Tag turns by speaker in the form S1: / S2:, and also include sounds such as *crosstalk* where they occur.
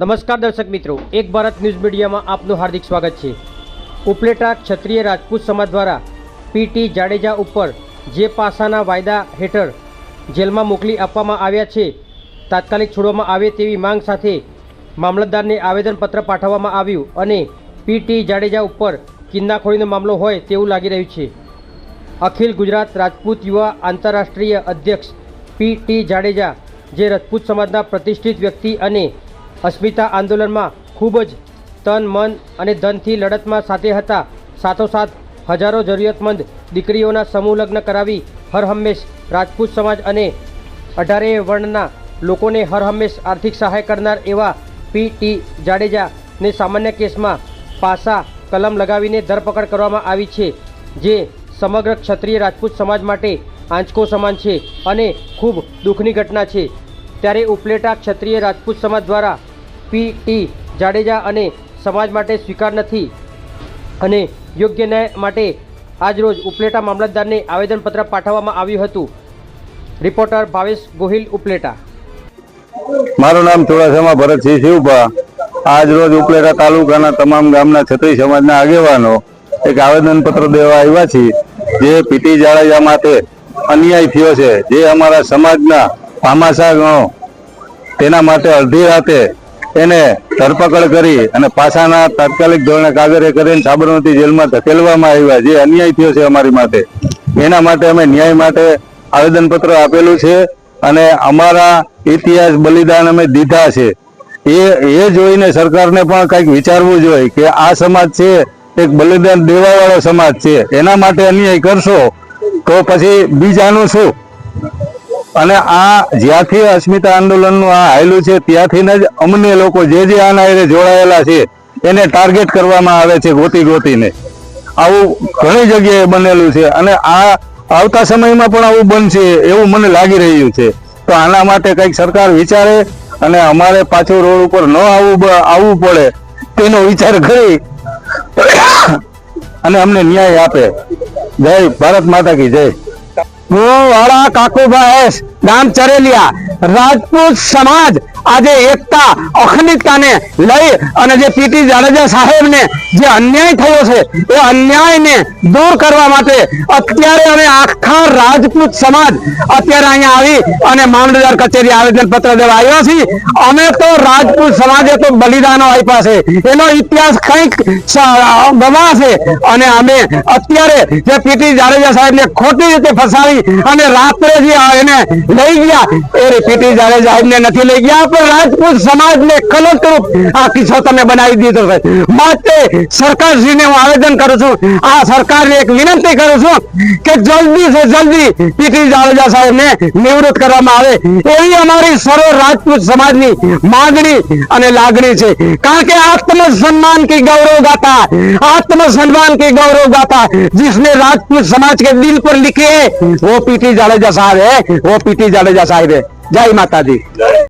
S1: નમસ્કાર દર્શક મિત્રો, એક ભારત ન્યૂઝ મીડિયામાં આપનું હાર્દિક સ્વાગત છે. ઉપલેટા ક્ષત્રિય રાજપૂત સમાજ દ્વારા પીટી જાડેજા ઉપર જે પાસાના વાયદા હેઠળ જેલમાં મોકલી આપવામાં આવ્યા છે, તાત્કાલિક છોડવામાં આવે તેવી માંગ સાથે મામલતદારને આવેદનપત્ર પાઠવવામાં આવ્યું અને પીટી જાડેજા ઉપર કિન્નાખોરીનો મામલો હોય તેવું લાગી રહ્યું છે. અખિલ ગુજરાત રાજપૂત યુવા આંતરરાષ્ટ્રીય અધ્યક્ષ પી ટી જાડેજા, જે રાજપૂત સમાજના પ્રતિષ્ઠિત વ્યક્તિ અને અસ્મિતા આંદોલનમાં ખૂબ જ તન, મન અને ધનથી લડતમાં સાથે હતા. સાથોસાથ હજારો જરૂરિયાતમંદ દીકરીઓના સમૂહ લગ્ન કરાવી હરહંમેશ રાજપૂત સમાજ અને અઢારેય વર્ણના લોકોને હરહંમેશ આર્થિક સહાય કરનાર એવા પી. ટી. જાડેજાને સામાન્ય કેસમાં પાસા કલમ લગાવીને ધરપકડ કરવામાં આવી છે, જે સમગ્ર ક્ષત્રિય રાજપૂત સમાજ માટે આંચકો સમાન છે અને ખૂબ દુઃખની ઘટના છે. ત્યારે ઉપલેટા ક્ષત્રિય રાજપૂત સમાજ દ્વારા પી. ટી જાડેજા અને સમાજ માટે સ્વીકાર નથી અને યોગ્ય ન્યાય માટે આજરોજ ઉપલેટા મામલતદારને આવેદનપત્ર પાઠવવામાં આવ્યું હતું. રિપોર્ટર ભાવેશ ગોહિલ, ઉપલેટા.
S2: મારું નામ ચોરાસામાં ભરતસિંહ શિવભા. આજ ઉપલેટા તાલુકાના તમામ ગામના છત્રી સમાજના આગેવાનો એક આવેદનપત્ર દેવા આવ્યા છીએ. જે પીટી જાડેજા માટે અન્યાય થયો છે. જે અમારા સમાજના ભામાશા ગણો, તેના માટે અડધી રાતે એને ધરપકડ કરી અને પાછાના તાત્કાલિક ધોરણે કાગરે કરીને સાબરમતી જેલમાં ધકેલવામાં આવ્યા, જે અન્યાય થયો છે અમારી માટે. એના માટે અમે ન્યાય માટે આવેદનપત્ર આપેલું છે અને અમારા ઇતિહાસ બલિદાન અમે દીધા છે. એ એ જોઈને સરકારને પણ કંઈક વિચારવું જોઈએ કે આ સમાજ છે, એક બલિદાન દેવાવાળો સમાજ છે. એના માટે અન્યાય કરશો તો પછી બીજાનું શું? અને આ જ્યાંથી અસ્મિતા આંદોલનનું આ આવેલું છે ત્યાંથી જ અમને લોકો જે જે આના જોડાયેલા છે, એને ટાર્ગેટ કરવામાં આવે છે ગોતી ગોતીને. આવું ઘણી જગ્યાએ બનેલું છે અને આ આવતા સમયમાં પણ આવું બનશે એવું મને લાગી રહ્યું છે. તો આના માટે કંઈક સરકાર વિચારે અને અમારે પાછું રોડ ઉપર ન આવવું આવવું પડે તેનો વિચાર કરી *coughs* અને અમને ન્યાય આપે. જય ભારત માતા કી જય.
S3: હું વાળા કાકુભાઈ ગામ ચરેલિયા. રાજપૂત સમાજ આજે એકતા, અખંડિતતાને લઈ અને જે પીટી જાડેજા સાહેબને જે અન્યાય થયો છે, એ અન્યાયને દૂર કરવા માટે અત્યારે અમે આખા રાજપૂત સમાજ અત્યારે અહીંયા આવી અને મામલતદાર કચેરી આવેદન પત્ર દેવા આવ્યા છીએ. અમે તો રાજપૂત સમાજે તો બલિદાનો આપ્યા છે. એનો ઇતિહાસ કંઈક બવા ગવાશે અને અમે અત્યારે જે પીટી જાડેજા સાહેબને ખોટી રીતે ફસાવી અને રાત્રે જે એને લઈ ગયા, એ પીટી જાડેજા સાહેબને નથી લઈ ગયા પણ રાજપૂત સમાજને કલંકરૂપ આ કિસ્સો તમે બનાવી દીધો છે માટે સરકારશ્રીને હું આવેદન કરું છું આ સરકારને એક વિનંતી કરું છું કે જલ્દી સે જલ્દી પીટી જાડેજા સાહેબને નિવૃત્ત કરવામાં આવે એવી અમારી સર્વ રાજપૂત સમાજની માંગણી અને લાગણી છે કારણ કે आत्म सम्मान की गौरव गाथा आत्म सम्मान की गौरव गाथा जिसने राजपूत समाज के दिल पर लिखी है वो पीटी जाडेजा साहब है वो पीटी जाडेजा साहब है જય માતાજી.